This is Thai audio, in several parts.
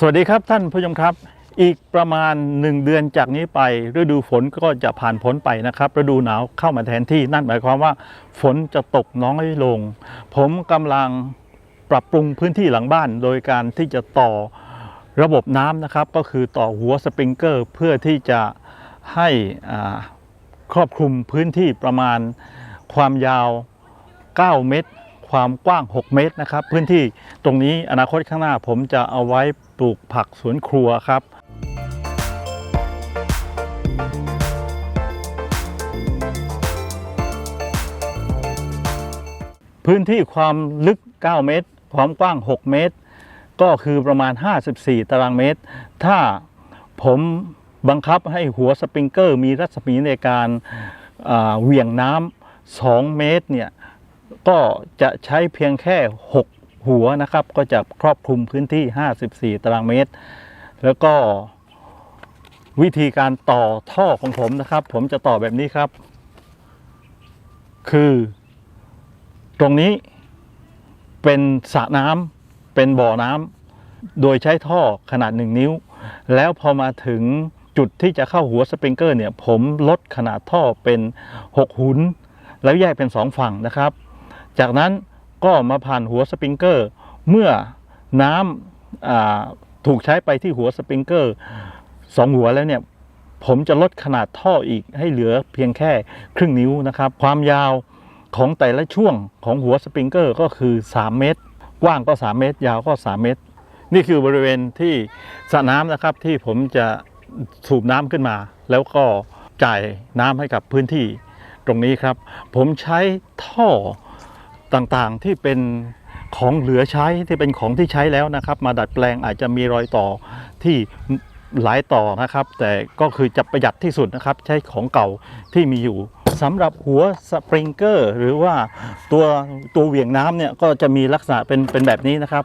สวัสดีครับท่านผู้ชมครับ อีกประมาณ 1 เดือนจากนี้ไป ฤดูฝนก็จะผ่านพ้นไปนะครับฤดูหนาวเข้ามาแทนที่นั่นหมายความว่า ฝนจะตกน้อยลง ผมกำลังปรับปรุงพื้นที่หลังบ้าน โดยการที่จะต่อระบบน้ำนะครับ ก็คือต่อหัวสปริงเกอร์เพื่อที่จะให้ครอบคลุมพื้นที่ประมาณความยาว 9 เมตร ความกว้าง 6 เมตรนะครับ พื้นที่ตรงนี้อนาคตข้างหน้าผมจะเอาไว้ปลูกผักสวนครัวครับพื้นที่ความลึก 9 เมตร ความกว้าง 6 เมตร ก็คือประมาณ 54 ตารางเมตร ถ้าผมบังคับให้หัวสปริงเกอร์มีรัศมีในการเหวี่ยงน้ำ2เมตรเนี่ย ก็จะใช้เพียงแค่ 6 หัวนะครับ ก็จะครอบคลุมพื้นที่ 54 ตารางเมตร แล้วก็วิธีการต่อท่อของผมนะครับ ผมจะต่อแบบนี้ครับ คือตรงนี้เป็นสระน้ำเป็นบ่อน้ำโดยใช้ท่อขนาด 1 นิ้ว แล้วพอมาถึงจุดที่จะเข้าหัวสปริงเกอร์เนี่ย ผมลดขนาดท่อเป็น 6 หุน แล้วแยกเป็น 2 ฝั่งนะครับ จากนั้นก็มาผ่านหัวสปริงเกอร์ เมื่อน้ำอ่าถูกใช้ไปที่หัวสปริงเกอร์สองหัวแล้วเนี่ยผมจะลดขนาดท่ออีกให้เหลือเพียงแค่ครึ่งนิ้วนะครับ ความยาวของแต่ละช่วงของหัวสปริงเกอร์ก็คือ 3 เมตร กว้างก็ 3 เมตร ยาวก็ 3 เมตร นี่คือบริเวณที่สระน้ำนะครับที่ผมจะสูบน้ำขึ้นมา แล้วก็จ่ายน้ำให้กับพื้นที่ตรงนี้ครับ ผมใช้ท่อ ต่างๆที่เป็นของเหลือใช้ที่เป็นของที่ใช้แล้วนะครับ มาดัดแปลงอาจจะมีรอยต่อที่หลายต่อนะครับ แต่ก็คือจะประหยัดที่สุดนะครับ ใช้ของเก่าที่มีอยู่สำหรับหัวสปริงเกอร์ หรือว่าตัวตัวเหวี่ยงน้ำเนี่ยก็จะมีลักษณะเป็นเป็นแบบนี้นะครับ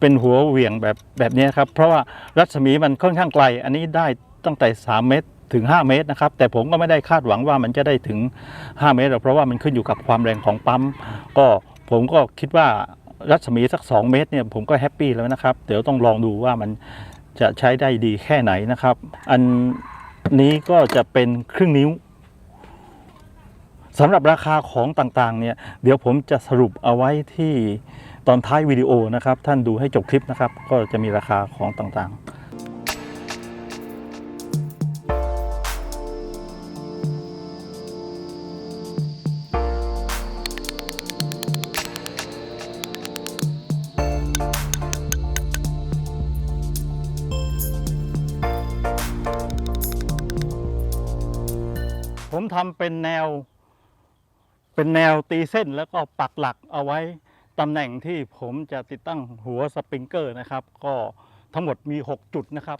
เป็นหัวเหวี่ยงแบบแบบนี้ครับ เพราะว่ารัศมีมันค่อนข้างไกล อันนี้ได้ตั้งแต่ 3 เมตร ถึง 5 เมตรนะครับ แต่ผมก็ไม่ได้คาดหวังว่ามันจะได้ถึง 5 เมตรหรอกเพราะว่ามันขึ้นอยู่กับความแรงของปั๊ม ก็ผมก็คิดว่ารัศมีสัก 2 เมตรเนี่ยผมก็แฮปปี้แล้วนะครับ เดี๋ยวต้องลองดูว่ามันจะใช้ได้ดีแค่ไหนนะครับ อันนี้ก็จะเป็นครึ่งนิ้วสำหรับราคาของต่างๆเนี่ยเดี๋ยวผมจะสรุปเอาไว้ที่ตอนท้ายวิดีโอนะครับ ท่านดูให้จบคลิปนะครับ ก็จะมีราคาของต่างๆ ผมทำเป็นแนว เป็นแนวตีเส้นแล้วก็ปักหลักเอาไว้ตำแหน่งที่ผมจะติดตั้งหัวสปริงเกอร์นะครับ ก็ทั้งหมดมี 6 จุดนะครับ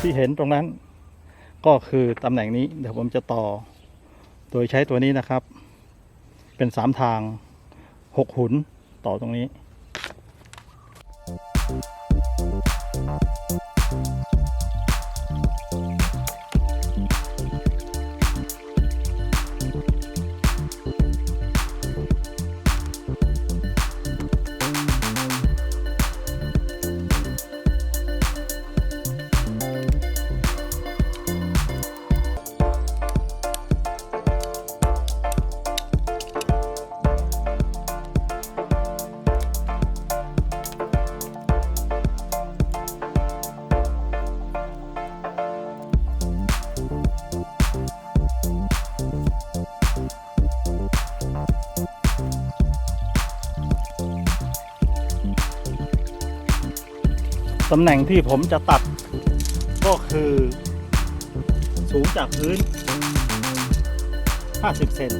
ที่เห็นตรงนั้น ก็คือตำแหน่งนี้เดี๋ยวผมจะต่อ โดยใช้ตัวนี้นะครับ เป็นสามทางหกหุนต่อตรงนี้ำแหน่งที่ผมจะตัดก็คือ สูงจากพื้น 50 เซน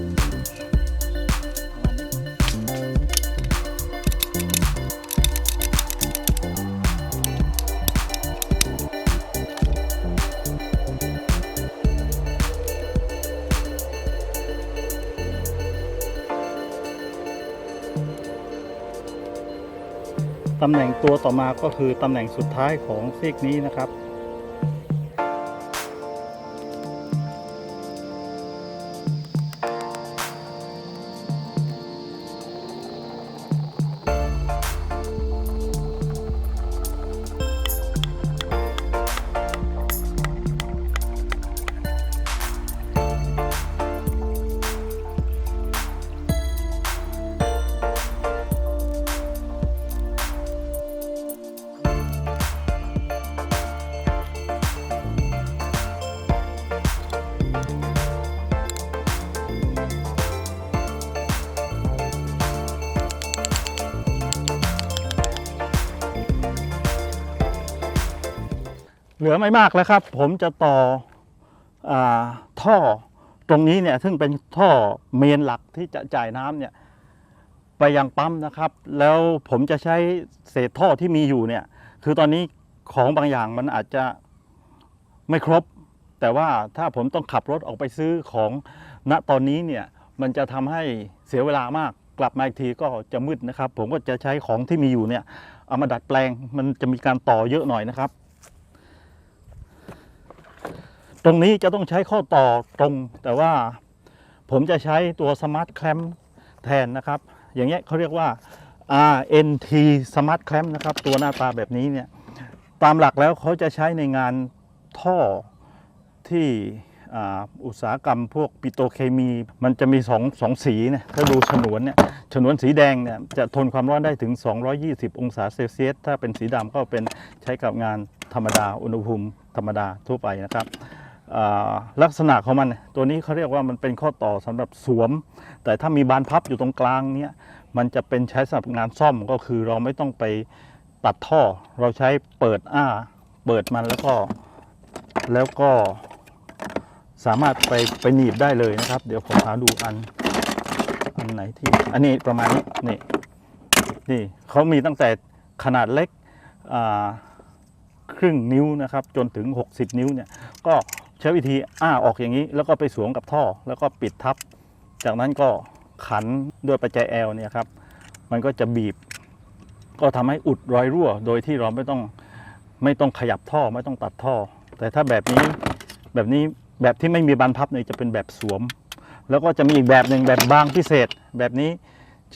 ตำแหน่งตัวต่อมาก็คือตำแหน่งสุดท้ายของซีกนี้นะครับ เหลือไม่มากแล้วครับ ผมจะต่ออท่อตรงนี้เนี่ยซึ่งเป็นท่อเมนหลักที่จะจ่ายน้ำเนี่ยไปยังปั๊มนะครับ แล้วผมจะใช้เศษท่อที่มีอยู่เนี่ยคือตอนนี้ของบางอย่างมันอาจจะไม่ครบ แต่ว่าถ้าผมต้องขับรถออกไปซื้อของณตอนนี้เนี่ยมันจะทำให้เสียเวลามากกลับมาอีกทีก็จะมืดนะครับ ผมก็จะใช้ของที่มีอยู่เนี่ยเอามาดัดแปลงมันจะมีการต่อเยอะหน่อยนะครับ ตรงนี้จะต้องใช้ข้อต่อตรง แต่ว่าผมจะใช้ตัวสมาร์ทแคลมแทนนะครับ อย่างเงี้ยเขาเรียกว่า RNT Smart Clamp นะครับ ตัวหน้าตาแบบนี้เนี่ย ตามหลักแล้วเขาจะใช้ในงานท่อที่อ่าอุตสาหกรรมพวกปิโตเคมี มันจะมีสองสองสีเนี่ยถ้าดูฉนวนเนี่ยฉนวนสีแดงเนี่ยจะทนความร้อนได้ถึง 220 องศาเซลเซียส ถ้าเป็นสีดำก็เป็นใช้กับงานธรรมดา อุณหภูมิธรรมดาทั่วไปนะครับ ลักษณะของมันตัวนี้เขาเรียกว่ามันเป็นข้อต่อสำหรับสวม แต่ถ้ามีบานพับอยู่ตรงกลางเนี่ยมันจะเป็นใช้สำหรับงานซ่อมก็คือเราไม่ต้องไปตัดท่อ เราใช้เปิดอ้า เปิดมันแล้วก็แล้วก็สามารถไปไปหนีบได้เลยนะครับ เดี๋ยวผมหาดูอันอันไหนที่ อันนี้ประมาณนี้นี่นี่เขามีตั้งแต่ขนาดเล็กครึ่งนิ้วนะครับ จนถึง 60 นิ้วเนี่ยก็ ใช้วิธีอ้าออกอย่างนี้ แล้วก็ไปสวมกับท่อ แล้วก็ปิดทับ จากนั้นก็ขันด้วยปัจจัยแอลเนี่ยครับ มันก็จะบีบ ก็ทำให้อุดรอยรั่ว โดยที่เราไม่ต้องไม่ต้องขยับท่อไม่ต้องตัดท่อ แต่ถ้าแบบนี้แบบนี้แบบที่ไม่มีบานพับเนี่ยจะเป็นแบบสวม แล้วก็จะมีอีกแบบหนึ่งแบบบางพิเศษ แบบนี้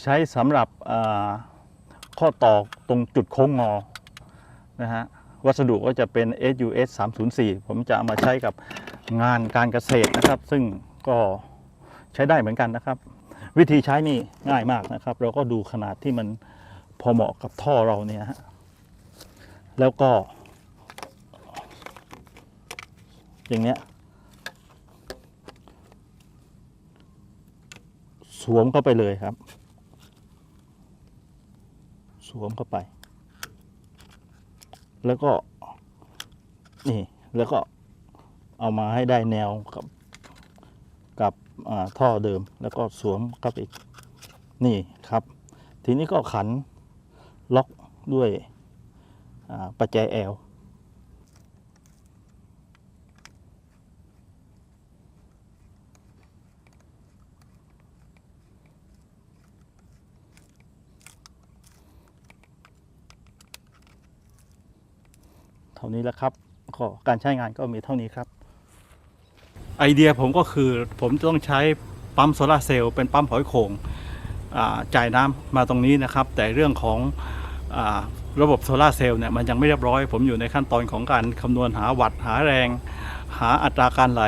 ใช้สำหรับข้อต่อตรงจุดโค้งงอนะฮะ วัสดุก็จะเป็น SUS 304 ผมจะเอามาใช้กับงานการเกษตรนะครับ ซึ่งก็ใช้ได้เหมือนกันนะครับ วิธีใช้นี่ง่ายมากนะครับ เราก็ดูขนาดที่มันพอเหมาะกับท่อเราเนี่ยฮะแล้วก็ อย่างเนี้ยสวมเข้าไปเลยครับ สวมเข้าไป แล้วก็ นี่ แล้วก็เอามาให้ได้แนวกับกับท่อเดิมแล้วก็สวมกับอีกนี่ครับ ทีนี้ก็ขันล็อกด้วยปัจจัยแอล เท่านี้แหละครับก็การใช้งานก็มีเท่านี้ครับ ไอเดียผมก็คือผมจะต้องใช้ปั๊มโซลาร์เซลล์เป็นปั๊มหอยโข่งอ่าจ่ายน้ำมาตรงนี้นะครับ แต่เรื่องของอาระบบโซลาร์เซลล์เนี่ยมันยังไม่เรียบร้อย ผมอยู่ในขั้นตอนของการคำนวณหาวัตต์หาแรง หาอัตราการไหล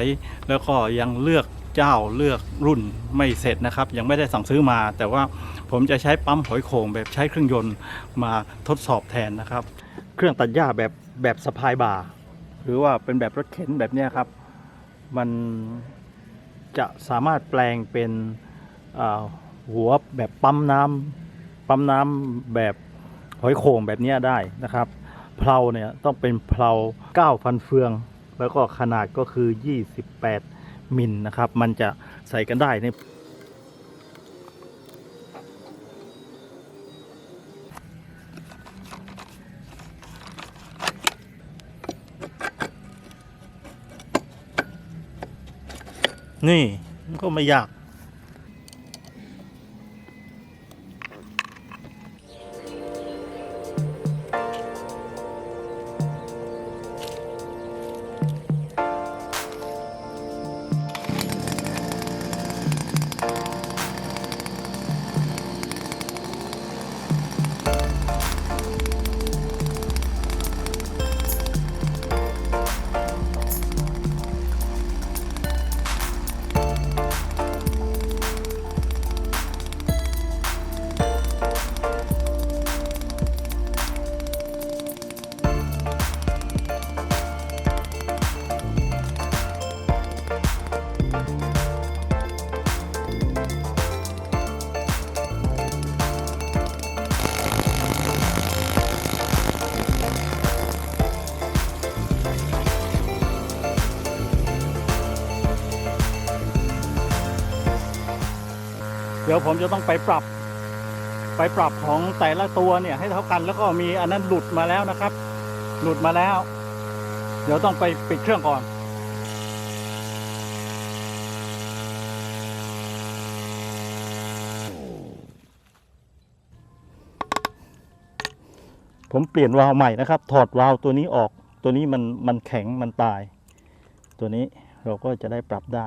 แล้วก็ยังเลือกเจ้าเลือกรุ่นไม่เสร็จนะครับ ยังไม่ได้สั่งซื้อมา แต่ว่าผมจะใช้ปั๊มหอยโข่งแบบใช้เครื่องยนต์มาทดสอบแทนนะครับ เครื่องตัดหญ้าแบบ แบบสะพายบ่า หรือว่าเป็นแบบรถเข็นแบบนี้ครับ มันจะสามารถแปลงเป็นหัวแบบปั๊มน้ำปั๊มน้ำแบบหอยโข่งแบบนี้ได้นะครับเพลาเนี่ยต้องเป็นเพลา9,000เฟือง แล้วก็ขนาดก็คือ 28มิลนะครับ มันจะใส่กันได้ใน นี่มันก็ไม่ยาก เดี๋ยวผมจะต้องไปปรับ ไปปรับของแต่ละตัวเนี่ยให้เท่ากัน แล้วก็มีอันนั้นหลุดมาแล้วนะครับ หลุดมาแล้ว เดี๋ยวต้องไปปิดเครื่องก่อนผมเปลี่ยนวาล์วใหม่นะครับ ถอดวาล์วตัวนี้ออก ตัวนี้มันมันแข็งมันตาย ตัวนี้เราก็จะได้ปรับได้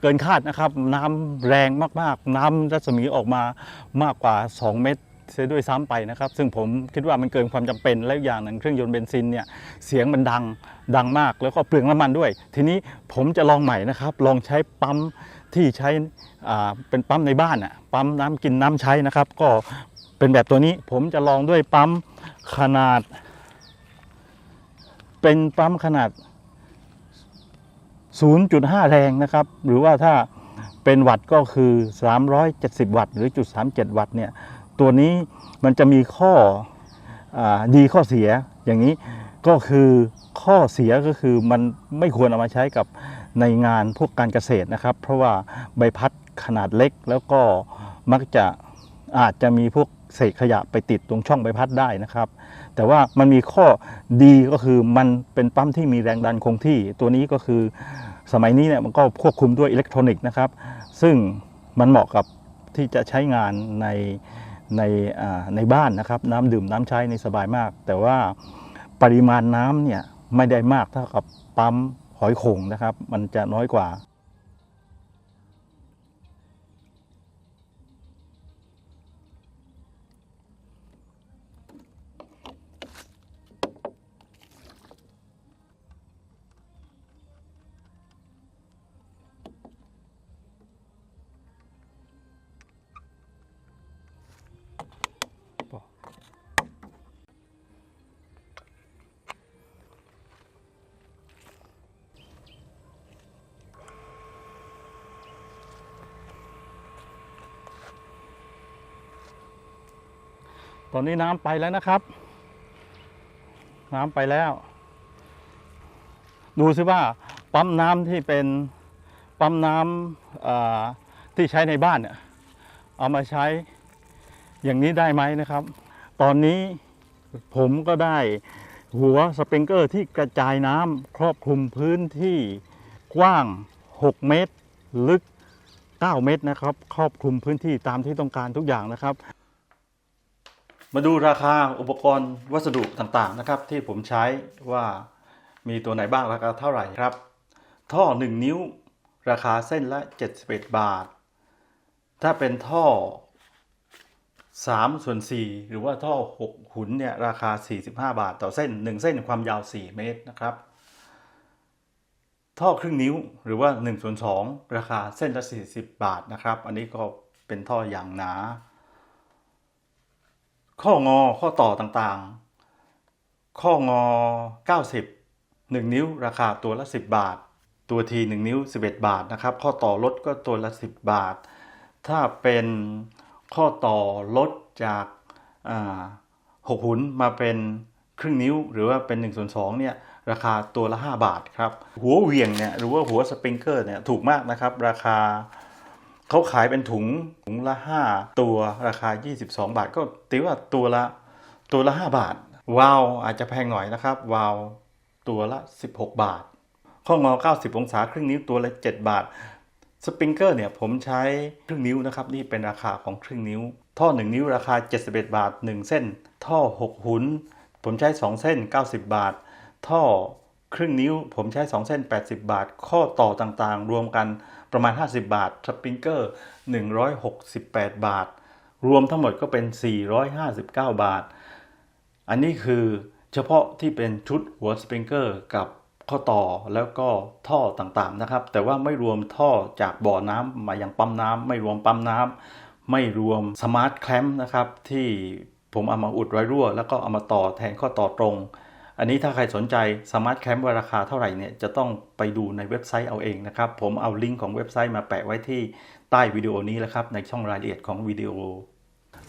เกินคาดนะครับ น้ำแรงมากๆ น้ำรัศมีออกมามากกว่า 2 เมตรเสียด้วยซ้ำไปนะครับ ซึ่งผมคิดว่ามันเกินความจำเป็นและอีกอย่างหนึ่งเครื่องยนต์เบนซินเนี่ยเสียงมันดังดังมาก แล้วก็เปลืองน้ำมันด้วย ทีนี้ผมจะลองใหม่นะครับ ลองใช้ปั๊มที่ใช้เป็นปั๊มในบ้านอะปั๊มน้ำกินน้ำใช้นะครับ ก็เป็นแบบตัวนี้ผมจะลองด้วยปั๊มขนาด เป็นปั๊มขนาด 0.5 แรงนะครับ หรือว่าถ้าเป็นวัตต์ก็คือ 370 วัตต์หรือจุด37 วัตต์เนี่ย ตัวนี้มันจะมีข้ออดีข้อเสียอย่างนี้ก็คือข้อเสียก็คือมันไม่ควรเอามาใช้กับในงานพวกการเกษตรนะครับ เพราะว่าใบพัดขนาดเล็กแล้วก็มักจะอาจจะมีพวก เศษขยะไปติดตรงช่องใบพัดได้นะครับ แต่ว่ามันมีข้อดีก็คือมันเป็นปั๊มที่มีแรงดันคงที่ ตัวนี้ก็คือสมัยนี้เนี่ยมันก็ควบคุมด้วยอิเล็กทรอนิกส์นะครับ ซึ่งมันเหมาะกับที่จะใช้งานในในในบ้านนะครับ น้ำดื่มน้ำใช้ในสบายมาก แต่ว่าปริมาณน้ำเนี่ยไม่ได้มากเท่ากับปั๊มหอยโข่งนะครับ มันจะน้อยกว่า ตอนนี้น้ำไปแล้วนะครับ น้ำไปแล้ว ดูซิว่าปั๊มน้ำที่เป็นปั๊มน้ำที่ใช้ในบ้านเนี่ยเอามาใช้อย่างนี้ได้ไหมนะครับ ตอนนี้ผมก็ได้หัวสปริงเกอร์ที่กระจายน้ำครอบคลุมพื้นที่กว้าง 6 เมตร ลึก 9 เมตรนะครับ ครอบคลุมพื้นที่ตามที่ต้องการทุกอย่างนะครับ มาดูราคาอุปกรณ์วัสดุต่างๆนะครับ ที่ผมใช้ว่ามีตัวไหนบ้างราคาเท่าไหร่ครับ ท่อ 1 นิ้ว ราคาเส้นละ 71 บาท ถ้าเป็นท่อ3ส่วน4หรือว่าท่อ 6 หุนเนี่ยราคา 45 บาท ต่อเส้น 1 เส้นความยาว 4 เมตรนะครับ ท่อครึ่งนิ้วหรือว่า1ส่วน2ราคาเส้นละ 40 บาทนะครับ อันนี้ก็เป็นท่ออย่างหนา ข้องอข้อต่อต่างๆ ข้องอ 90 1 นิ้วราคาตัวละ 10 บาท ตัวที 1 นิ้ว 11 บาทนะครับ ข้อต่อลดก็ตัวละ 10 บาท ถ้าเป็นข้อต่อลดจากอ่า6หุนมาเป็นครึ่งนิ้วหรือว่าเป็น1ส่วน2เนี่ยราคาตัวละ 5 บาทครับ หัวเวียงเนี่ยหรือว่าหัวสปริงเกอร์เนี่ยถูกมากนะครับ ราคา เขาขายเป็นถุงถุงละ 5 ตัวราคา 22 บาท ก็ตีว่าตัวละตัวละ 5 บาท วาวอาจจะแพงหน่อยนะครับ วาวตัวละ 16 บาท ข้องอ 90 องศาครึ่งนิ้วตัวละ 7 บาท สปริงเกอร์เนี่ยผมใช้ครึ่งนิ้วนะครับ นี่เป็นราคาของครึ่งนิ้ว ท่อ 1 นิ้วราคา 71 บาท 1 เส้น ท่อ 6 หุนผมใช้ 2 เส้น 90 บาท ท่อครึ่งนิ้วผมใช้ 2 เส้น 80 บาท ข้อต่อต่างๆ รวมกัน ประมาณ 50 บาทสปริงเกอร์ 168 บาท รวมทั้งหมดก็เป็น 459 บาท อันนี้คือเฉพาะที่เป็นชุดหัวสปริงเกอร์กับข้อต่อแล้วก็ท่อต่างๆนะครับ แต่ว่าไม่รวมท่อจากบ่อน้ำมายังปั๊มน้ำไม่รวมปั๊มน้ำไม่รวมสมาร์ทแคลมป์นะครับที่ผมเอามาอุดรอยรั่ว แล้วก็เอามาต่อแทนข้อต่อตรง อันนี้ถ้าใครสนใจสมาร์ทแคมป์ว่าราคาเท่าไหร่เนี่ยจะต้องไปดูในเว็บไซต์เอาเองนะครับ ผมเอาลิงก์ของเว็บไซต์มาแปะไว้ที่ใต้วิดีโอนี้แล้วครับในช่องรายละเอียดของวิดีโอ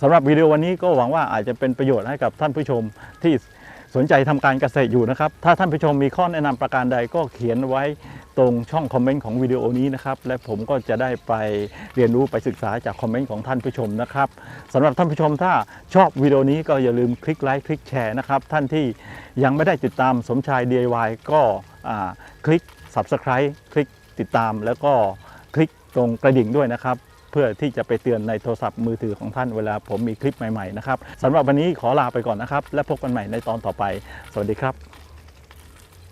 สำหรับวิดีโอวันนี้ก็หวังว่าอาจจะเป็นประโยชน์ให้กับท่านผู้ชมที่ สนใจทำการเกษตรอยู่นะครับ ถ้าท่านผู้ชมมีข้อแนะนำประการใดก็เขียนไว้ตรงช่องคอมเมนต์ของวิดีโอนี้นะครับ และผมก็จะได้ไปเรียนรู้ไปศึกษาจากคอมเมนต์ของท่านผู้ชมนะครับสำหรับท่านผู้ชมถ้าชอบวิดีโอนี้ก็อย่าลืมคลิกไลค์คลิกแชร์นะครับ ท่านที่ยังไม่ได้ติดตามสมชาย DIY ก็คลิก Subscribe คลิกติดตามแล้วก็คลิกตรงกระดิ่งด้วยนะครับ เพื่อที่จะไปเตือนในโทรศัพท์มือถือของท่านเวลาผมมีคลิปใหม่ๆนะครับสำหรับวันนี้ขอลาไปก่อนนะครับ และพบกันใหม่ในตอนต่อไป สวัสดีครับ